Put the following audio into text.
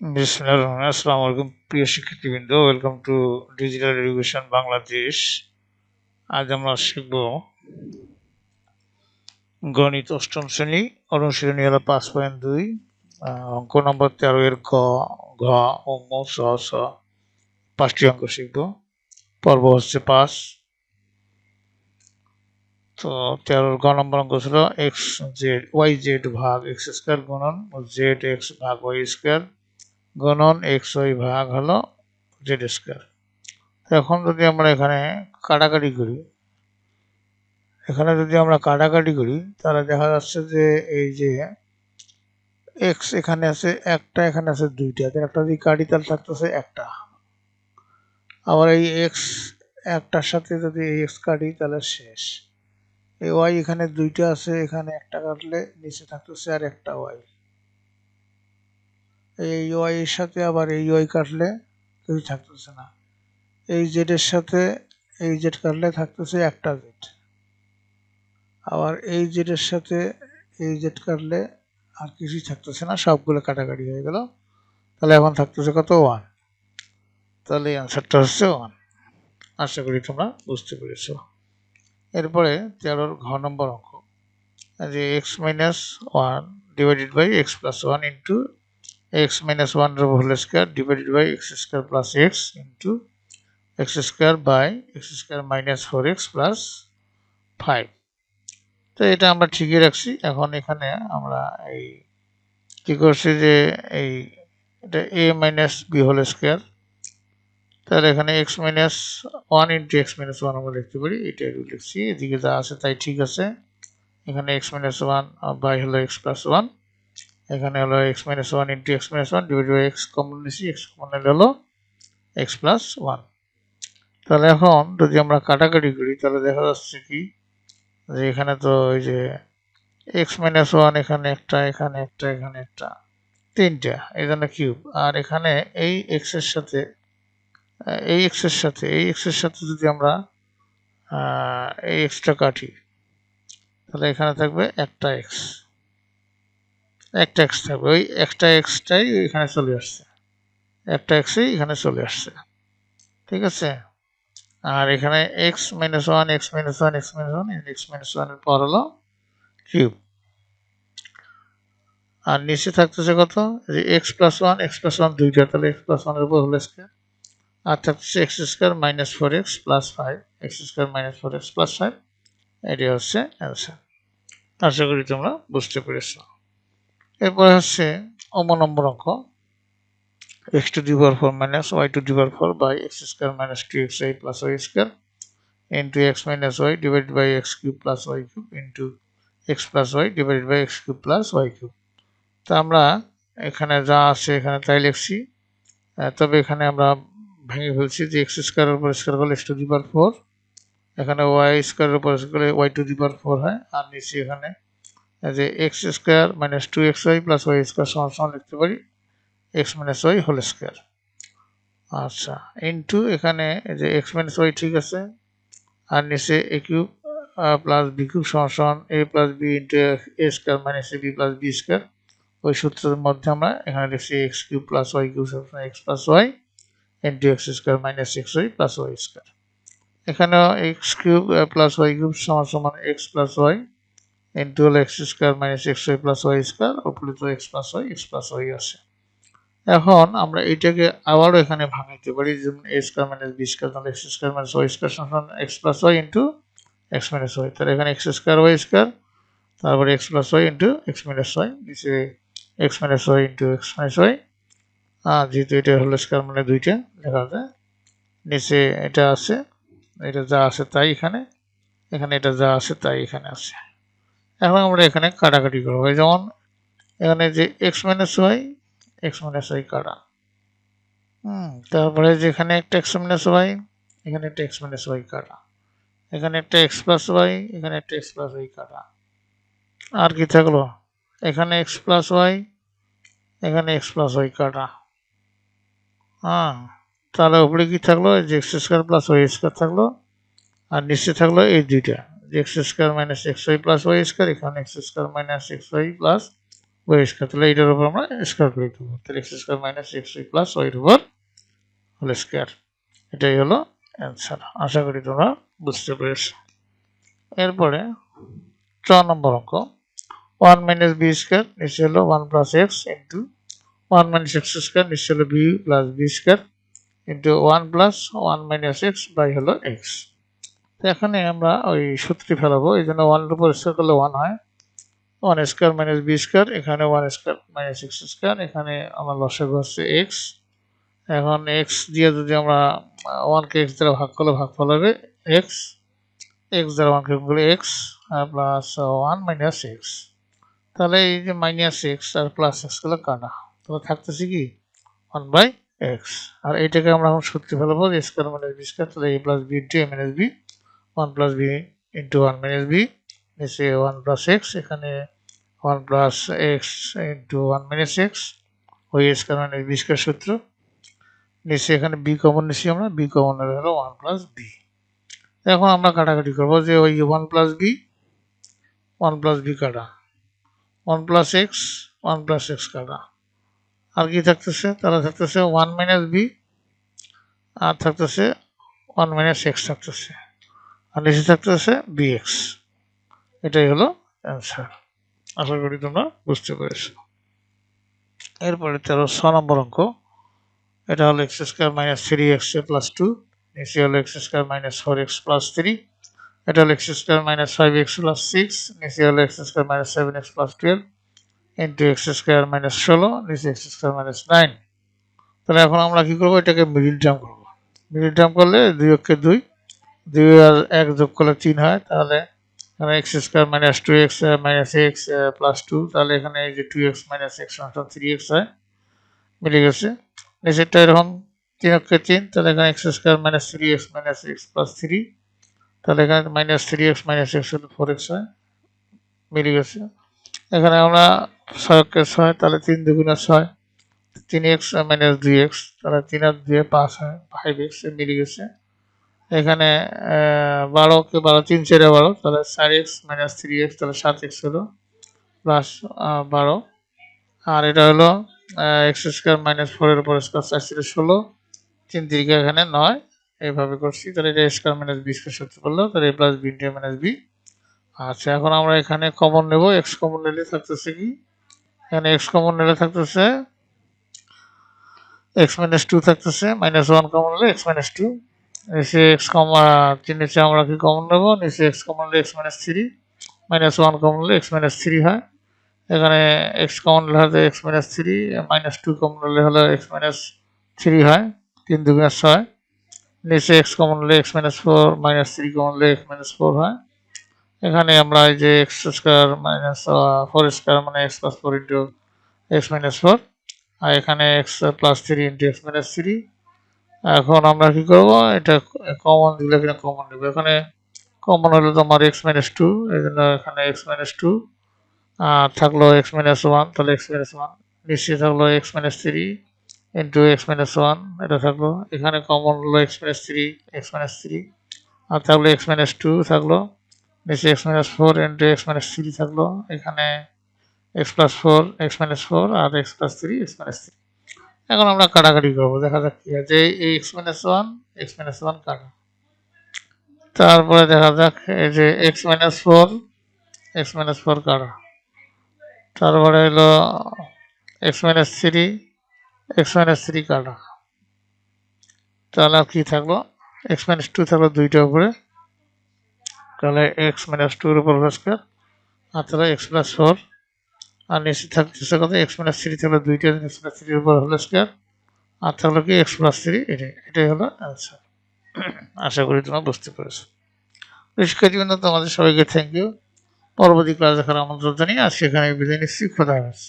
বিসমিল্লাহির রহমানির রহিম। আসসালামু আলাইকুম, প্রিয় শিক্ষার্থীবৃন্দ। Welcome to digital education Bangladesh আজ আমরা শিখব গণিত অষ্টম শ্রেণি অনুশীলনী হলো পাঁচ পয়েন্ট দুই। অঙ্ক নম্বর তেরো এর গ, ঘ ও ম স স। পাঁচটি অঙ্ক শিখব। পর্ব হচ্ছে পাঁচ। তো তেরোর গ নম্বর অঙ্ক ছিল এক্স জেড ওয়াই জেড ভাগ এক্স স্কোয়ার গুণন জেড এক্স ভাগ ওয়াই স্কোয়ার গুণন এক্স ওয়াই ভাগ হলো জেড স্কোয়ার। এখন যদি আমরা এখানে কাটাকাটি করি, এখানে যদি আমরা কাটাকাটি করি, তাহলে দেখা যাচ্ছে যে এই যে এক্স এখানে আছে, একটা এখানে আছে দুইটা একটা যদি কাটি, তাহলে থাকতেছে একটা। আবার এই এক্স একটার সাথে যদি এই এক্স কাটি, তাহলে শেষ। এই ওয়াই এখানে দুইটা আছে, এখানে একটা কাটলে নিচে থাকতেছে আর একটা ওয়াই এই ওয়াই এর সাথে আবার এই ওয়াই কাটলে কিছু থাকতেছে না। এই জেড এর সাথে এই জেড কাটলে থাকতেছে একটা জেড আবার এই জেড এর সাথে এই জেড কাটলে আর কিছুই থাকতেছে না, সবগুলো কাটাকাটি হয়ে গেল। তাহলে এখন থাকতেছে কত? ওয়ান তাহলে অ্যান্সারটা হচ্ছে ওয়ান আশা করি তোমরা বুঝতে পেরেছ। এরপরে তেরোর ঘ নম্বর অঙ্ক। যে x minus one divided by x plus one into x minus 1 whole square divided by x square plus x into x square by x square minus 4x plus 5 তো এটা আমরা ঠিকই রাখছি। এখন এখানে আমরা এই কি করছি যে এই এটা a minus B whole square তাহলে এখানে x minus one into x minus one আমরা লিখতে পারি। এটা লিখছি। এদিকে যা আছে তাই ঠিক আছে। এখানে x মাইনাস ওয়ান বাই হলো এক্স প্লাস ওয়ান এখানে হলো x minus one into x minus one divide by x common নিয়েছি এক্স কমন হলো এক্স প্লাস ওয়ান তাহলে এখন যদি আমরা কাটাকাটি করি, তাহলে দেখা যাচ্ছে কি? যে এখানে তো ওই যে এক্স মাইনাস ওয়ান এখানে একটা এখানে একটা এখানে একটা, তিনটা, এই জন্য কিউব আর এখানে এই এক্সের সাথে এই এক্সের সাথে, এই এক্সের সাথে যদি আমরা এই এক্সটা কাটি, তাহলে এখানে থাকবে একটা এক্স একটা এক্স থাকবে ওই একটা এক্সটাই এখানে চলে আসছে। একটা এক্সই এখানে চলে আসছে। ঠিক আছে? আর এখানে x minus one x minus one x minus one x minus ওয়ানের পর হলো কিউব আর নিচে থাকতেছে কত? যে x plus one x plus one দুইটা, তাহলে এক্স প্লাস ওয়ানের উপর হলো স্কোয়ার আর থাকতেছে x square minus four x plus five x square minus four x plus five এটি হচ্ছে অ্যান্সার আশা করি তোমরা বুঝতে পেরেছ। এরপরে হচ্ছে অম নম্বর অঙ্ক x to the power four minus y to the power four by x square minus two x y plus y square into x minus y divide by x cube plus y cube into x plus y divide by x cube plus y cube তো আমরা এখানে যা আছে এখানে তাই লিখছি। তবে এখানে আমরা ভেঙে ফেলছি যে এক্স স্কোয়ারের উপর স্কোয়ার করলে এক্স টু পাওয়ার ফোর এখানে ওয়াই স্কোয়ারের উপর square y to power four হয়, আর নিচে এখানে যে x square minus two x y plus y square সমান সমান লিখতে পারি x minus y whole square আচ্ছা ইন্টু এখানে যে এক্স মাইনাস ওয়াই ঠিক আছে, আর নিচে A cube plus B cube সমান সমান A plus B into A square minus A B plus B square ওই সূত্রের মধ্যে আমরা এখানে লিখছি x cube plus y cube সবসময় x plus y into x square minus x y plus y square এখানেও x cube plus y cube সমান সমান এক্স প্লাস ওয়াই ইন্টু হলো x square minus x y plus y square উপরে তো x plus y x plus y আছে। এখন আমরা এইটাকে আবারও এখানে ভাঙাইতে পারি, যেমন A square minus B square তাহলে x square minus y square সমান x plus y into x minus y তাহলে এখানে এক্স স্কোয়ার ওয়াই স্কোয়ার তারপরে x plus y into x minus y নিচে x minus y into x minus y আর যেহেতু এটা হলো square মানে দুইটা, লেখা যায় নিচে এটা আছে, এটা যা আছে তাই এখানে এখানে এটা যা আছে তাই এখানে আছে। এখন আমরা এখানে কাটাকাটি করব। যেমন এখানে যে x minus y x minus y কাটা। হুম, তারপরে যেখানে একটা এক্স মাইনাস ওয়াই এখানে একটা এক্স মাইনাস ওয়াই কাটা। এখানে একটা এক্স প্লাস ওয়াই এখানে একটা এক্স প্লাস ওয়াই কাটা। আর কি থাকল? এখানে এক্স প্লাস ওয়াই এখানে এক্স প্লাস ওয়াই কাটা। হ্যাঁ তাহলে উপরে কি থাকল? যে x square plus y square থাকল। আর নিচে থাকল এই দুইটা। X square minus x y plus y square এখানে x square minus x y plus y square তাহলে এইটার উপর আমরা স্কোয়ার করে দেবো তাহলে x square minus x y plus ওয়াইয়ের উপর হোল স্কোয়ার এটাই হলো অ্যান্সার আশা করি তোমরা বুঝতে পেরেছ। এরপরে ছ নম্বর অঙ্ক। ওয়ান মাইনাস বি স্কোয়ার নিচে হলো one plus x into one minus x square নিচে হলো B plus B square into one plus one minus x by হলো এক্স তো এখানে আমরা ওই সূত্রটি ফেলাবো। এই জন্য ওয়ানের উপর স্কোয়ার করলে ওয়ান হয়। One square minus B square এখানে one square minus x square এখানে আমার লসাগু হচ্ছে এক্স এখন এক্স দিয়ে যদি আমরা ওয়ানকে এক্স দ্বারা ভাগ করলে ভাগ হবে এক্স এক্স দ্বারা ওয়ানকে গুলো এক্স আর প্লাস ওয়ান মাইনাস এক্স তাহলে এই যে মাইনাস এক্স আর প্লাস এক্সগুলো কাটা। তাহলে থাকতেছে কি? ওয়ান বাই এক্স আর এইটাকে আমরা এখন সত্যি ফেলব স্কোয়ার মাইনাস বি স্কোয়ার তাহলে A plus B into A minus B one plus B into one minus B নিচে ওয়ান প্লাস এক্স এখানে one plus x into one minus x ওই square minus B square সূত্র। নিচে এখানে B common নিচ্ছি আমরা। B common হলো one plus B এখন আমরা কাটাকাটি করব যে ওই one plus B one plus B কাটা। One plus x one plus x কাটা। আর কি থাকতেছে? তারা থাকতেছে ওয়ান মাইনাস বি আর থাকতেছে ওয়ান মাইনাস এক্স থাকতেছে। আর নিচে থাকতেছে বি এক্স এটাই হলো অ্যান্সার আশা করি তোমরা বুঝতে পেরেছ। এরপরে তেরো, ছ নম্বর অঙ্ক। এটা হলো x square minus three x plus two নিচে হলো x square minus four x plus three এটা হলো x square minus five x plus six নিচে হলো x square minus seven x plus twelve into x square minus ষোলো। নিচে x square minus nine তাহলে এখন আমরা কি করব? এটাকে মিডিল টার্ম করব। মিডিল টার্ম করলে দুই অক্ষে দুই। দুই আর এক যোগ করলে তিন হয়, তাহলে এখানে x square minus two x minus x plus two তাহলে এখানে এই যে two x minus x three x হয়, মিলে গেছে। নিচেরটা এরকম তিন অক্ষে তিন, তাহলে এখানে x square minus three x minus x plus three তাহলে এখানে minus three x minus x হলে ফোর এক্স হয়, মিলে গেছে। এখানে আমরা ছয় অক্ষে ছয়, তাহলে তিন দুগুণে ছয়, তিন এক্স মাইনাস দুই এক্স তাহলে তিন আর দুয়ে পাঁচ হয় ফাইভ এক্স মিলে গেছে। এখানে বারোকে বারো তিন চারে বারো, তাহলে চার এক্স মাইনাস থ্রি এক্স, তাহলে সাত এক্স হলো প্লাস বারো। আর এটা হলো এক্স স্কোয়ার মাইনাস ফোরের উপর স্কোয়ার চার ছিল ষোলো। তিন তিরিকে এখানে নয়, এইভাবে করছি। তাহলে এটা স্কোয়ার মাইনাস বি স্কোয়ার সত্যি করল তাহলে A plus B into minus B আচ্ছা এখন আমরা এখানে কমন নেব এক্স কমন নিলে থাকতেছে কি? এখানে এক্স কমন নিলে থাকতেছে এক্স মাইনাস টু থাকতেছে মাইনাস ওয়ান কমন নিলে এক্স মাইনাস টু নিচে এক্স তিন নিচে আমরা কি কমন নেব? নিচে এক্স কমন নিলে x minus three minus one common নিলে এক্স মাইনাস থ্রি হয়। এখানে এক্স কমন হলে x minus three minus two common হলে হলো এক্স মাইনাস থ্রি হয়, তিন দুগুণে ছয়। নিচে এক্স কমন নিলে x minus four minus three common নিলে এক্স মাইনাস ফোর হয়। এখানে আমরা এই যে x square minus four square মানে x plus four into x minus four আর এখানে x plus three into x minus three এখন আমরা কি করব এটা কমন দিলে কিনা কমন নেব এখানে কমন হলো তোমার এক্স মাইনাস টু এই জন্য এখানে এক্স মাইনাস টু আর থাকল এক্স মাইনাস ওয়ান তাহলে এক্স মাইনাস ওয়ান নিশ্চয়ই থাকল x minus three into x minus one এটা থাকল এখানে কমন হলো x minus three x minus three আর থাকল এক্স মাইনাস টু থাকল নিচে x minus four into x minus three থাকল এখানে x plus four x minus four আর x plus three x minus three এখন আমরা কাটাকাটি করব। দেখা যাক কি আছে। এই x minus one x minus one কাটা। তারপরে দেখা যাক এই যে x minus four x minus four কাটা। তারপরে হলো x minus three x minus three কাটা। তাহলে আর কি থাকল? এক্স মাইনাস টু থাকল দুইটা উপরে। তাহলে এক্স মাইনাস টুর উপর স্কোয়ার আর তাহলে এক্স প্লাস ফোর আর নিচে চেষ্টা কত এক্স মাইনাস থ্রি থাকলে দুইটা এক্স প্লাস থ্রির উপর হলো স্কোয়ার আর থাকল কি এক্স প্লাস থ্রি এটাই এটাই হলো অ্যান্সার আশা করি তোমরা বুঝতে পেরেছ। শিক্ষার্থীবৃন্দ তোমাদের সবাইকে থ্যাংক ইউ পরবর্তী ক্লাস দেখার আমন্ত্রণ জানিয়ে আজকে এখানে বিদায় নিচ্ছি। খোদা হাফেজ।